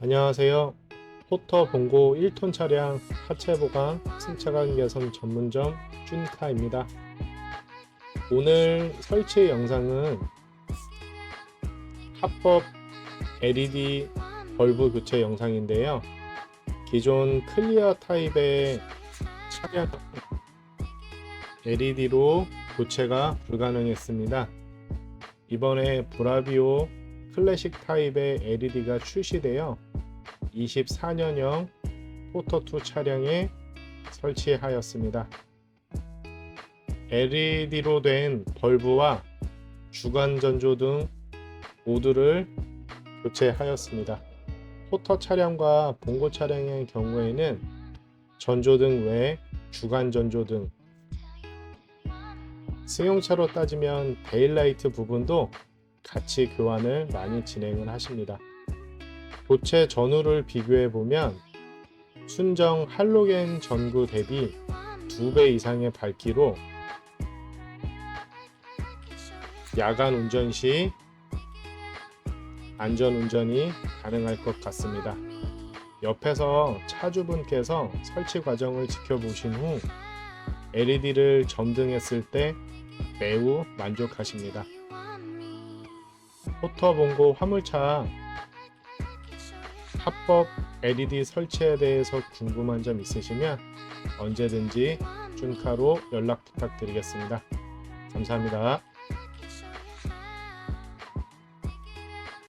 안녕하세요. 포터 봉고 1톤 차량 하체 보강, 승차감 개선 전문점 쭌카입니다. 오늘 설치 영상은 합법 LED 벌브 교체 영상인데요. 기존 클리어 타입의 차량 LED로 교체가 불가능했습니다. 이번에 브라비오 클래식 타입의 LED가 출시되어 24년형 포터2 차량에 설치하였습니다. LED로 된 벌브와 주간 전조 등 모두를 교체하였습니다. 포터 차량과 봉고 차량의 경우에는 전조등 외 주간 전조등 승용차로 따지면 데일라이트 부분도 같이 교환을 많이 진행을 하십니다. 교체 전후를 비교해 보면 순정 할로겐 전구 대비 2배 이상의 밝기로 야간 운전 시 안전 운전이 가능할 것 같습니다. 옆에서 차주분께서 설치 과정을 지켜보신 후 LED를 점등했을 때 매우 만족하십니다. 포터봉고 화물차 합법 LED 설치에 대해서 궁금한 점 있으시면 언제든지 준카로 연락 부탁드리겠습니다. 감사합니다.